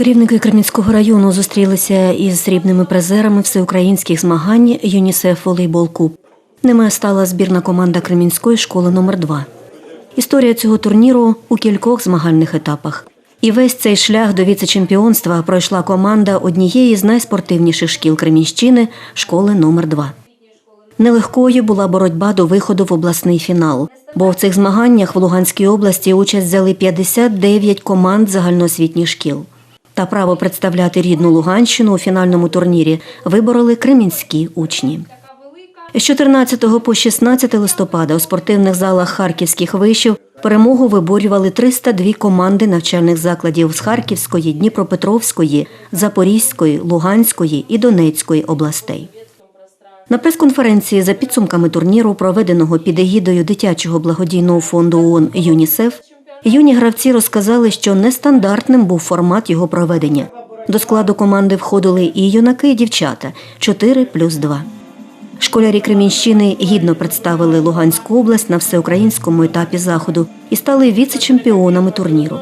Керівники Кремінського району зустрілися із срібними призерами всеукраїнських змагань ЮНІСЕФ Волейбол Куб. Ними стала збірна команда Кремінської школи номер 2 Історія цього турніру у кількох змагальних етапах. І весь цей шлях до віце-чемпіонства пройшла команда однієї з найспортивніших шкіл Кремінщини школи номер 2 Нелегкою була боротьба до виходу в обласний фінал, бо в цих змаганнях в Луганській області участь взяли 59 команд загальноосвітніх шкіл. Та право представляти рідну Луганщину у фінальному турнірі вибороли кремінські учні. З 14 по 16 листопада у спортивних залах харківських вишів перемогу виборювали 302 команди навчальних закладів з Харківської, Дніпропетровської, Запорізької, Луганської і Донецької областей. На прес-конференції за підсумками турніру, проведеного під егідою дитячого благодійного фонду ООН ЮНІСЕФ, юні гравці розказали, що нестандартним був формат його проведення. До складу команди входили і юнаки, і дівчата 4 плюс 2. Школярі Кремінщини гідно представили Луганську область на всеукраїнському етапі заходу і стали віце-чемпіонами турніру.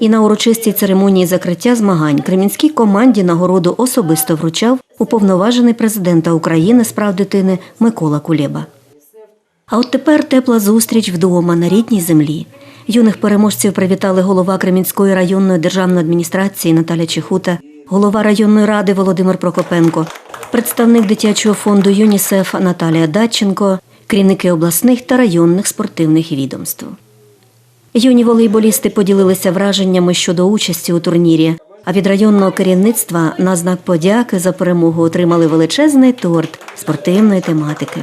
І на урочистій церемонії закриття змагань кремінській команді нагороду особисто вручав уповноважений президента України з прав дитини Микола Кулєба. А от тепер тепла зустріч вдома на рідній землі. Юних переможців привітали голова Кремінської районної державної адміністрації Наталя Чехута, голова районної ради Володимир Прокопенко, представник дитячого фонду ЮНІСЕФ Наталія Датченко, керівники обласних та районних спортивних відомств. Юні волейболісти поділилися враженнями щодо участі у турнірі. А від районного керівництва на знак подяки за перемогу отримали величезний торт спортивної тематики.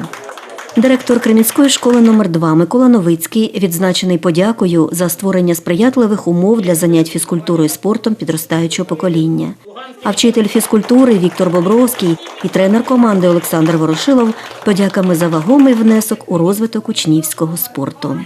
Директор Кремінської школи номер 2 Микола Новицький відзначений подякою за створення сприятливих умов для занять фізкультурою і спортом підростаючого покоління. А вчитель фізкультури Віктор Бобровський і тренер команди Олександр Ворошилов подяками за вагомий внесок у розвиток учнівського спорту.